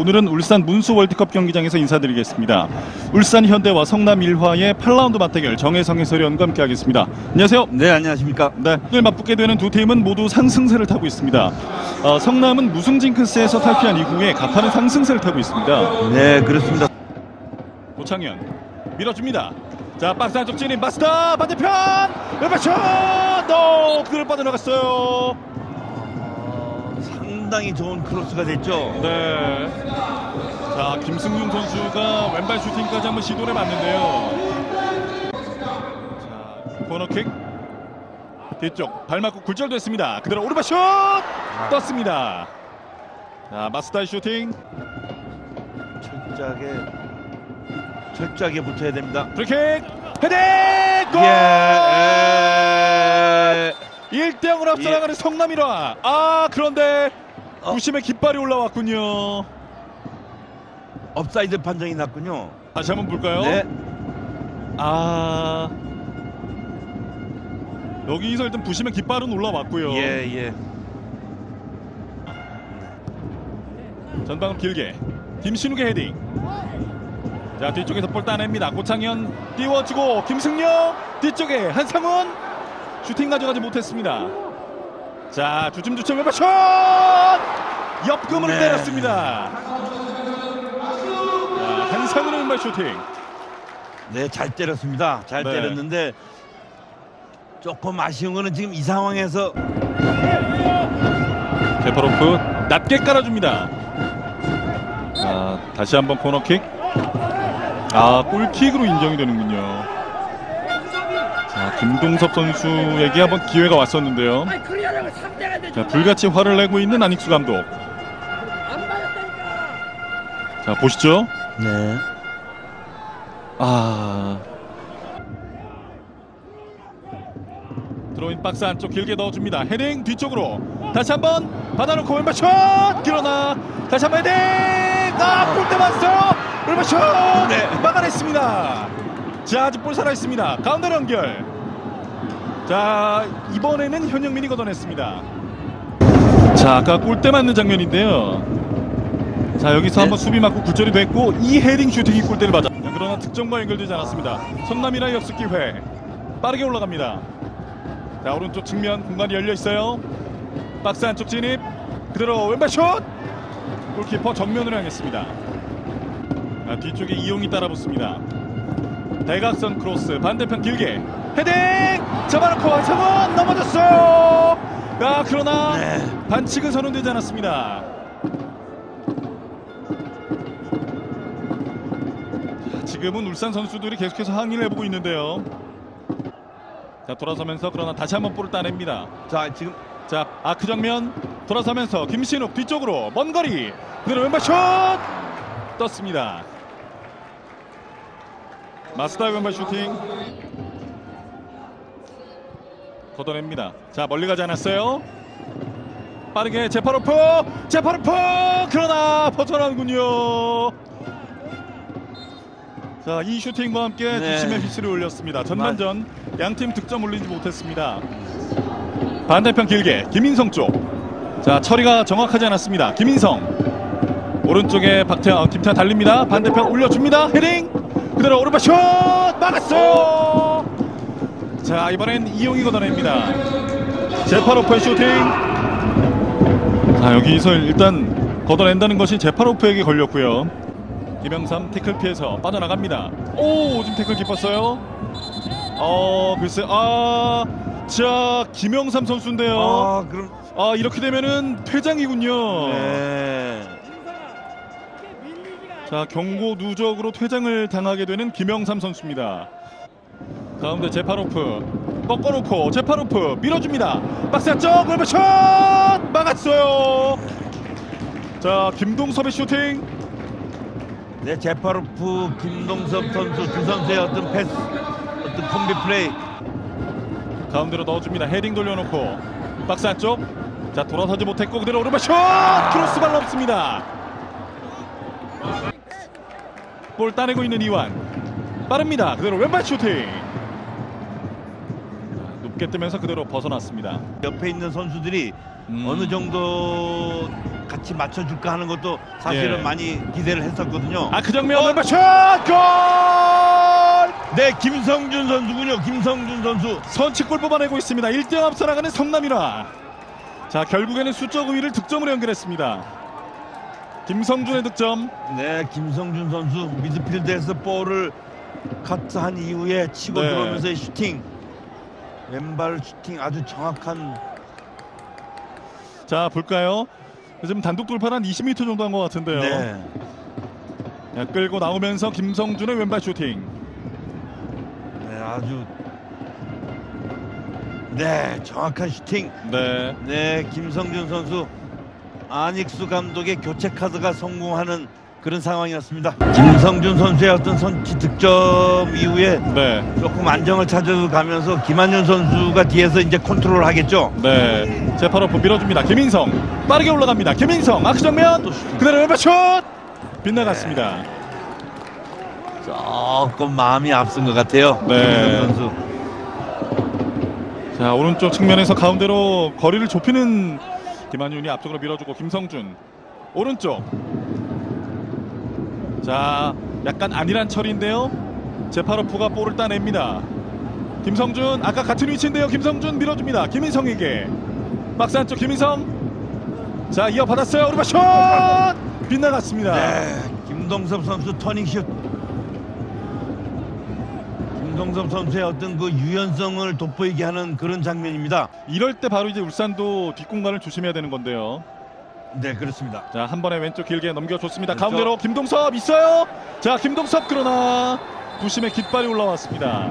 오늘은 울산 문수 월드컵 경기장에서 인사드리겠습니다. 울산 현대와 성남 일화의 8라운드 맞대결 정혜성 해설위원과 함께하겠습니다. 안녕하세요. 네 안녕하십니까 네, 오늘 맞붙게 되는 두 팀은 모두 상승세를 타고 있습니다. 어, 성남은 무승 징크스에서 탈피한 이후에 가파른 상승세를 타고 있습니다. 네 그렇습니다 고창현 밀어줍니다. 자 박스 안쪽 진입 마스터 반대편 왼발슛 너 그걸 빠져나갔어요. 상당히 좋은 크로스가 됐죠 네. 자 김승윤 선수가 왼발 슈팅까지 한번 시도를 해봤는데요. 자 코너킥 뒤쪽 발 맞고 굴절됐습니다. 그대로 오른발 슛 떴습니다. 자 마스터의 슈팅 철저하게 철저하게 붙어야 됩니다 프리킥 헤딩 골! 예 1대 0으로 앞서나가는 성남 1화. 아 그런데 어. 부심의 깃발이 올라왔군요. 업사이드 판정이 났군요 다시 한번 볼까요? 네 아 여기서 일단 부심의 깃발은 올라왔고요. 예, 예. 전방으로 길게 김신욱의 헤딩. 자 뒤쪽에서 볼 따냅니다. 고창현 띄워주고 김승영 뒤쪽에 한상훈 슈팅 가져가지 못했습니다. 자 주춤주춤 왼발 슛 옆금을 네. 때렸습니다. 자, 한상훈의 왼발 슈팅. 네, 잘 때렸습니다. 잘 네. 때렸는데 조금 아쉬운 거는 지금 이 상황에서 제퍼로프 낮게 깔아줍니다. 아, 다시 한번 코너킥. 아, 골킥으로 인정이 되는군요. 자, 김동섭 선수에게 한번 기회가 왔었는데요. 아니 그러려면 3대가 되지 자, 불같이 화를 내고 있는 안익수 감독. 자, 보시죠. 네. 아. 드로인 박스 안쪽 길게 넣어줍니다. 헤딩 뒤쪽으로 다시 한번 받아놓고 왼발 슛! 그러나 다시 한번 헤딩! 아, 골대 맞았어요! 왼발 슛! 네. 막아냈습니다. 자, 아직 볼 살아있습니다. 가운데로 연결. 자, 이번에는 현영민이 걷어냈습니다. 자, 아까 골대 맞는 장면인데요. 자, 여기서 네. 한번 수비 맞고 굴절이 됐고 이 헤딩 슈팅이 골대를 맞아. 자, 그러나 득점과 연결되지 않았습니다. 성남이라 역습 기회. 빠르게 올라갑니다. 자, 오른쪽 측면 공간이 열려 있어요. 박스 안쪽 진입. 그대로 왼발 슛! 골키퍼 정면으로 향했습니다. 자, 뒤쪽에 이용이 따라붙습니다. 대각선 크로스 반대편 길게 헤딩 잡아놓고 한상원 넘어졌어요. 아 그러나 네. 반칙은 선언되지 않았습니다. 자, 지금은 울산 선수들이 계속해서 항의를 해보고 있는데요. 자 돌아서면서 그러나 다시 한번 볼을 따냅니다. 자, 지금 자 아크 정면 돌아서면서 김신욱 뒤쪽으로 먼 거리 그대로 왼발 슛 떴습니다. 마스다 왼발 슈팅 걷어냅니다. 자 멀리 가지 않았어요. 빠르게 제파로프 제파로프 그러나 벗어나는군요. 자 이 슈팅과 함께 네. 주심의 휘슬을 올렸습니다. 전반전 양 팀 득점 올리지 못했습니다. 반대편 길게 김인성 쪽. 자 처리가 정확하지 않았습니다. 김인성 오른쪽에 박태 어, 김태 달립니다. 반대편 올려줍니다. 헤딩 그대로 오른발 슛 막았어요. 자 이번엔 이용이 걷어냅니다. 제파로프의 슈팅. 자 여기서 일단 걷어낸다는 것이 제파로프에게 걸렸고요. 김영삼 태클 피해서 빠져나갑니다. 오 지금 태클 깊었어요. 어 글쎄 아자 김영삼 선수인데요. 아, 그럼 아 이렇게 되면은 퇴장이군요. 네. 자 경고 누적으로 퇴장을 당하게 되는 김영삼 선수입니다. 가운데 제파로프 꺾어놓고 제파로프 밀어줍니다. 박스 안쪽 골슛 막았어요. 자 김동섭의 슈팅 네, 제파로프 김동섭 선수 두 선수의 어떤 패스 어떤 콤비 플레이 가운데로 넣어줍니다. 헤딩 돌려놓고 박스 안쪽 자 돌아서지 못했고 그대로 오른발 슛 크로스발 넘습니다. 볼 따내고 있는 이완 빠릅니다. 그대로 왼발 슈팅 높게 뜨면서 그대로 벗어났습니다. 옆에 있는 선수들이 음. 어느 정도 같이 맞춰줄까 하는 것도 사실은 예. 많이 기대를 했었거든요. 아 그 장면 왼발 슛! 골! 네, 김성준 선수군요. 김성준 선수. 선취골 뽑아내고 있습니다. 1대0 앞서 나가는 성남이라. 자 결국에는 수적 우위를 득점으로 연결했습니다. 김성준의 득점. 네, 김성준 선수 미드필드에서 볼을 카트한 이후에 치고 네. 들어오면서의 슈팅. 왼발 슈팅 아주 정확한 자 볼까요? 지금 단독 돌파는 한 20m 정도 한 것 같은데요. 네. 야, 끌고 나오면서 김성준의 왼발 슈팅. 네, 아주 네, 정확한 슈팅. 네. 네, 김성준 선수 안익수 감독의 교체 카드가 성공하는 그런 상황이었습니다. 김성준 선수의 어떤 선취 득점 이후에 네. 조금 안정을 찾아가면서 김한준 선수가 뒤에서 이제 컨트롤 하겠죠. 네. 재파로프 밀어줍니다. 김인성 빠르게 올라갑니다. 김인성 아크 정면 그대로 왼발 슛 빗나갔습니다. 조금 마음이 앞선 것 같아요. 네. 선수. 자 오른쪽 측면에서 가운데로 거리를 좁히는 김한윤이 앞쪽으로 밀어주고 김성준 오른쪽 자 약간 안일한 처리인데요. 제파로프가 볼을 따냅니다. 김성준 아까 같은 위치인데요. 김성준 밀어줍니다. 김인성에게. 박스 안쪽 김인성. 자 이어 받았어요. 오른발 슛! 빗나갔습니다. 네, 김동섭 선수 터닝슛. 김동섭 선수의 어떤 그 유연성을 돋보이게 하는 그런 장면입니다. 이럴 때 바로 이제 울산도 뒷공간을 조심해야 되는 건데요 네, 그렇습니다. 자 한 번에 왼쪽 길게 넘겨줬습니다. 왼쪽. 가운데로 김동섭 있어요. 자 김동섭 그러나 부심의 깃발이 올라왔습니다.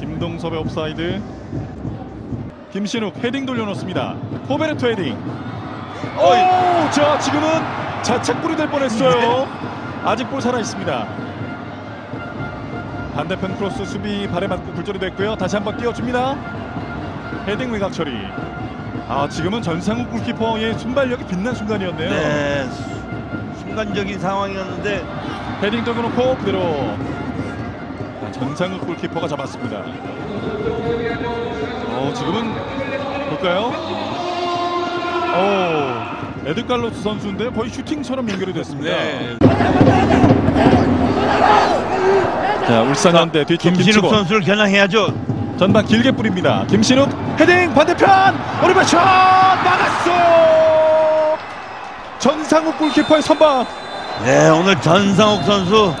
김동섭의 옵사이드. 김신욱 헤딩 돌려놓습니다. 호베르토 헤딩. 오, 자 지금은 자책골이 될 뻔했어요. 아직 볼 살아 있습니다. 반대편 크로스 수비 발에 맞고 굴절이 됐고요. 다시 한번 띄워줍니다. 헤딩 외곽 처리. 아 지금은 전상욱 골키퍼의 순발력이 빛난 순간이었네요. 네, 수- 순간적인 상황이었는데 헤딩 떠놓고 그대로 아, 전상욱 골키퍼가 잡았습니다. 어 지금은 볼까요? 오 에드갈로스 선수인데 거의 슈팅처럼 연결이 됐습니다. 네. 자 울산현대 뒤쪽 김치곤 선수를 겨냥해야죠. 전방 길게 뿌립니다. 김신욱 헤딩 반대편 오른발 슛 막았어요. 전상욱 골키퍼의 선방. 네, 오늘 전상욱 선수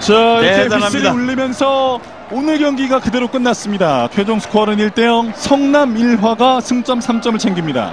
자 이렇게. 휘슬이 울리면서 오늘 경기가 그대로 끝났습니다. 최종 스코어는 1대0 성남 1화가 승점 3점을 챙깁니다.